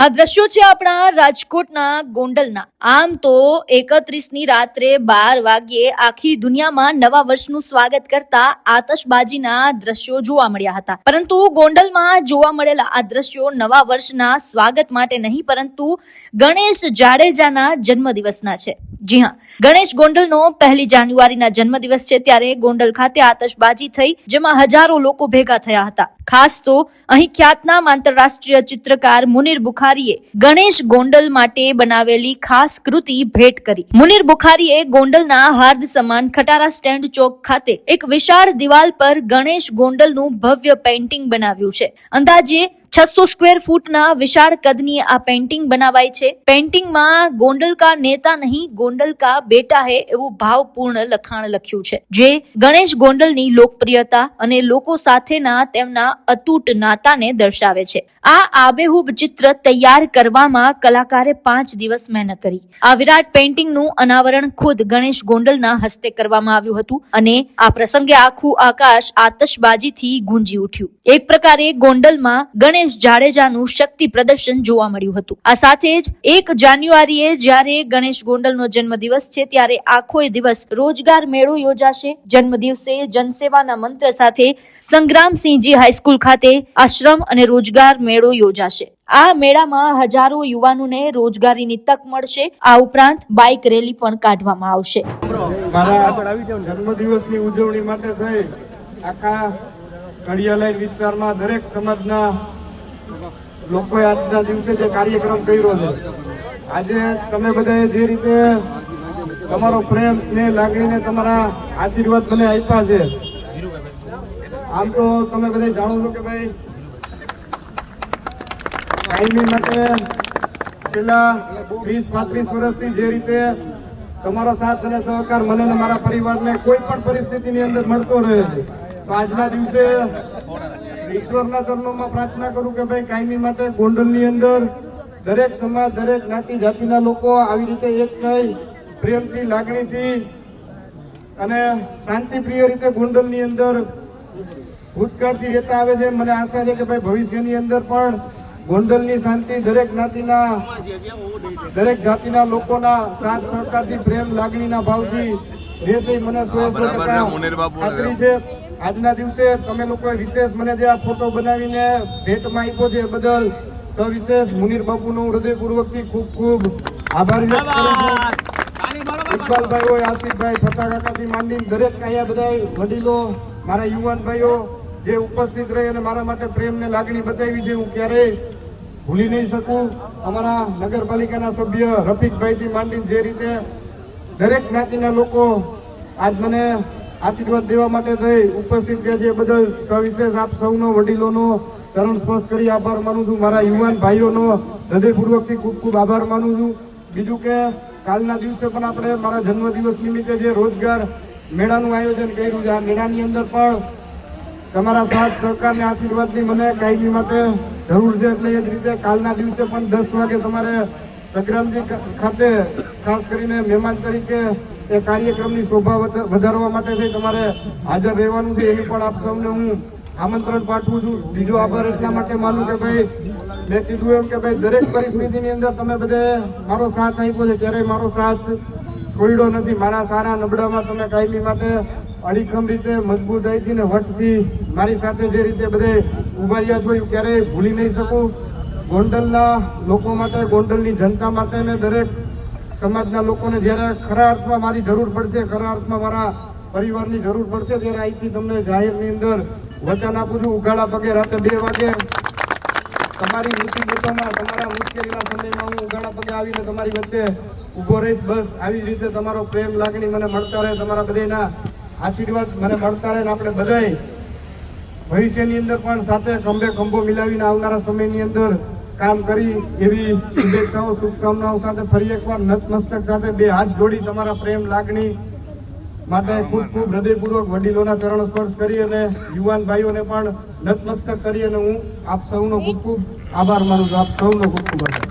આ દ્રશ્યો છે આપણા રાજકોટના ગોંડલના. આમ તો એકત્રીસની રાત્રે બાર વાગ્યે આખી દુનિયામાં નવા વર્ષનું સ્વાગત કરતા આતશબાજીના દ્રશ્યો જોવા મળ્યા હતા. પરંતુ ગોંડલમાં જોવા મળેલા આ દ્રશ્યો નવા વર્ષના સ્વાગત માટે નહીં, પરંતુ ગણેશ જાડેજાના જન્મદિવસના છે. જી હા, ગણેશ ગોંડલનો પહેલી જાન્યુઆરીના જન્મદિવસ છે ત્યારે ગોંડલ ખાતે આતશબાજી થઈ, જેમાં હજારો લોકો ભેગા થયા હતા. ખાસ તો અહીં ખ્યાતનામ આંતરરાષ્ટ્રીય ચિત્રકાર મુનિર બુખારીએ ગણેશ ગોંડલ માટે બનાવેલી ખાસ કૃતિ ભેટ કરી. મુનિર બુખારીએ ગોંડલના હાર્દ સમાન ખટારા સ્ટેન્ડ ચોક ખાતે એક વિશાળ દિવાલ પર ગણેશ ગોંડલનું ભવ્ય પેઇન્ટિંગ બનાવ્યું છે. અંદાજે છસો સ્ક્વેર ફૂટના વિશાળ કદની આ પેન્ટિંગ બનાવાઈ છે. પેન્ટિંગમાં ગોંડલ કા નેતા નહીં ગોંડલ કા બેટા હે એવું ભાવપૂર્ણ લખાણ લખ્યું છે. જે ગણેશ ગોંડલની લોકપ્રિયતા અને લોકો સાથેના તેમના અતૂટ નાતાને દર્શાવે છે. આ આબેહૂબ ચિત્ર તૈયાર કરવામાં કલાકારે પાંચ દિવસ મહેનત કરી. આ વિરાટ પેન્ટિંગનું અનાવરણ ખુદ ગણેશ ગોંડલના હસ્તે કરવામાં આવ્યું હતું અને આ પ્રસંગે આખું આકાશ આતશબાજીથી ગુંજી ઉઠ્યું. એક પ્રકારે ગોંડલમાં ગણેશ જાડેજાનું શક્તિ પ્રદર્શન જોવા મળ્યું હતું. આ સાથે જ એક જાન્યુઆરીએ જ્યારે ગણેશ ગોંડલનો જન્મદિવસ છે ત્યારે આખો દિવસ રોજગાર મેળો યોજાશે. જન્મદિવસે જનસેવાના મંત્ર સાથે સંગ્રામસિંહજી હાઈસ્કૂલ ખાતે આશ્રમ અને રોજગાર મેળો યોજાશે. આ મેળામાં હજારો યુવાનોને રોજગારીની તક મળશે. આ ઉપરાંત બાઇક રેલી પણ કાઢવામાં આવશે. જન્મદિવસની ઉજવણી માટે થઈ. આખા કડિયાલાઈન વિસ્તારમાં દરેક સમાજના લોકોએ આજના દિવસે જે કાર્યક્રમ કર્યો છે, આજે તમે બધાએ જે રીતે તમારો પ્રેમ, સ્નેહ, લાગણીને તમારા આશીર્વાદ મને આપ્યા છે, આમ તો તમે બધા જાણો છો કે ભાઈ, કાયમી માટે છેલ્લા વીસ, પાંત્રીસ વર્ષથી જે રીતે તમારો સાથ અને સહકાર મને મારા પરિવારને કોઈ પણ પરિસ્થિતિની અંદર મળતો રહે છે, તો આજના દિવસે ઈશ્વરના ચરણોમાં પ્રાર્થના કરું કે ભાઈ કાયમી માટે ગોંડલની અંદર દરેક સમાજ દરેક જ્ઞાતિ જાતિના લોકો આવી રીતે એક થઈ પ્રેમથી લાગણીથી અને શાંતિપ્રિય રીતે ગોંડલની અંદર ભૂતકાળથી રહેતા આવે છે. મને આશા છે કે ભાઈ ભવિષ્યની અંદર પણ ગોંડલની શાંતિ દરેક જ્ઞાતિના દરેક જાતિના લોકોના સાથ સહકારથી પ્રેમ લાગણીના ભાવથી રહેશે. મને સો સો ટકા ખાતરી છે. આજના દિવસે તમે લોકોએ વિશેષ મને જે આ ફોટો બનાવીને ભેટમાં આપ્યો છે એ બદલ સવિશેષ મુનીર બાપુનો હું હૃદયપૂર્વકથી ખૂબ ખૂબ આભાર વ્યક્ત કરું છું. ઇકબાલભાઈ હોય આસિફભાઈ ફટાકાથી માંડીને દરેક અહીંયા બધા વડીલો મારા યુવાન ભાઈઓ જે ઉપસ્થિત રહી અને મારા માટે પ્રેમને લાગણી બતાવી છે હું ક્યારેય ભૂલી નહીં શકું. અમારા નગરપાલિકાના સભ્ય રફીકભાઈથી માંડીને જે રીતે દરેક જ્ઞાતિના લોકો આજ મને આશીર્વાદ દેવા માટે થઈ ઉપસ્થિત થયા છે એ બદલ સવિશેષ આપ સૌનો, વડીલોનો ચરણ સ્પર્શ કરી આભાર માનું છું. મારા યુવાન ભાઈઓનો હૃદયપૂર્વકથી ખૂબ ખૂબ આભાર માનું છું. બીજું કે કાલના દિવસે પણ આપણે મારા જન્મદિવસ નિમિત્તે જે રોજગાર મેળાનું આયોજન કર્યું છે, આ મેળાની અંદર પણ તમારા સાથ સરકારને આશીર્વાદની મને કાયમી માટે જરૂર છે. એટલે એ જ રીતે કાલના દિવસે પણ દસ વાગે તમારે સંક્રાંતિ ખાતે ખાસ કરીને મહેમાન તરીકે એ કાર્યક્રમની શોભા વધ- વધારવા માટે થઈ તમારે હાજર રહેવાનું છે, એની પણ આપ સૌને હું આમંત્રણ પાઠવું છું. બીજો આભાર એટલા માટે માનું કે ભાઈ, મેં કીધું એમ કે ભાઈ, દરેક પરિસ્થિતિની અંદર તમે બધે મારો સાથ આપ્યો છે. ક્યારેય મારો સાથ છોડ્યો નથી. મારા સારા નબળામાં તમે કાયમી માટે અડીખમ રીતે મજબૂતાઈથી ને વટથી મારી સાથે જે રીતે બધે ઊભા રહ્યા છો, એ ક્યારેય ભૂલી નહીં શકું. ગોંડલના લોકો માટે, ગોંડલની જનતા માટે ને દરેક સમાજના લોકોને જ્યારે ખરા અર્થમાં મારી જરૂર પડશે, ખરા અર્થમાં મારા પરિવારની જરૂર પડશે, ત્યારે અહીંથી તમને જાહેરની અંદર વચન આપું છું. ઉઘાડા પગે રાતે બે વાગે તમારી મુસીબતોમાં તમારા મુશ્કેલીના સમયમાં હું ઉઘાડા પગે આવીને તમારી વચ્ચે ઊભો રહીશ. બસ, આવી રીતે તમારો પ્રેમ, લાગણી મને મળતા રહે, તમારા બધાના આશીર્વાદ મને મળતા રહે આપણે બધાય ભવિષ્યની અંદર પણ સાથે ખંભે ખંભો મિલાવીને આવનારા સમયની અંદર કામ કરી એવી શુભેચ્છાઓ, શુભકામનાઓ સાથે ફરી એકવાર નતમસ્તક સાથે બે હાથ જોડી તમારા પ્રેમ, લાગણી માટે ખૂબ ખૂબ હૃદયપૂર્વક વડીલોના ચરણ સ્પર્શ કરી અને યુવાન ભાઈઓને પણ નતમસ્તક કરી અને હું આપ સૌનો ખૂબ ખૂબ આભાર માનું છું. આપ સૌનો ખૂબ ખૂબ આભાર.